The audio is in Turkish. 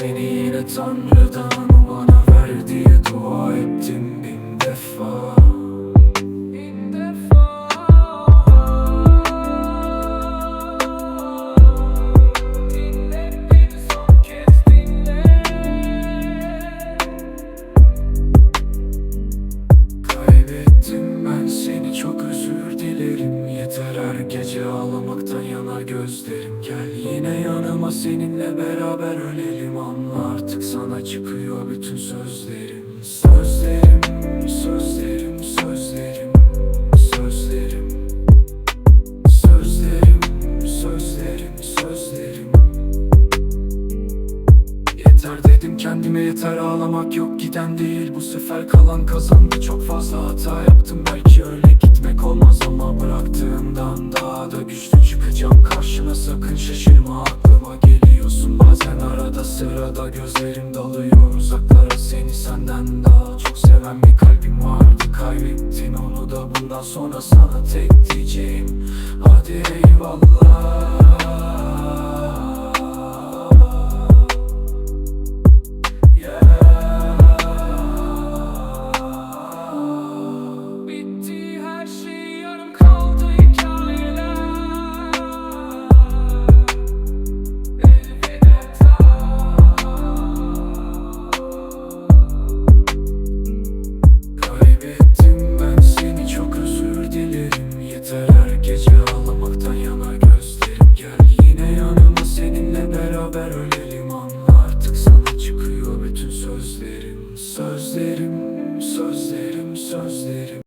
seni yine Tanrı'dan o bana verdiği dua gece ağlamaktan yanar gözlerim Gel. Yine yanıma seninle beraber ölelim. Anla artık sana çıkıyor bütün sözlerim. Sözlerim, sözlerim, sözlerim, sözlerim. Sözlerim, sözlerim, sözlerim. Yeter dedim kendime yeter ağlamak yok. Giden değil Bu sefer kalan kazandı. Çok fazla hata yaptım Belki benim aklıma geliyorsun. Bazen arada sırada gözlerim dalıyor. Uzaklara Seni senden daha çok seven bir kalbim vardı. Kaybettin onu da bundan sonra sana tek diyeceğim. Hadi eyvallah. Sözlerim, sözlerim, sözlerim.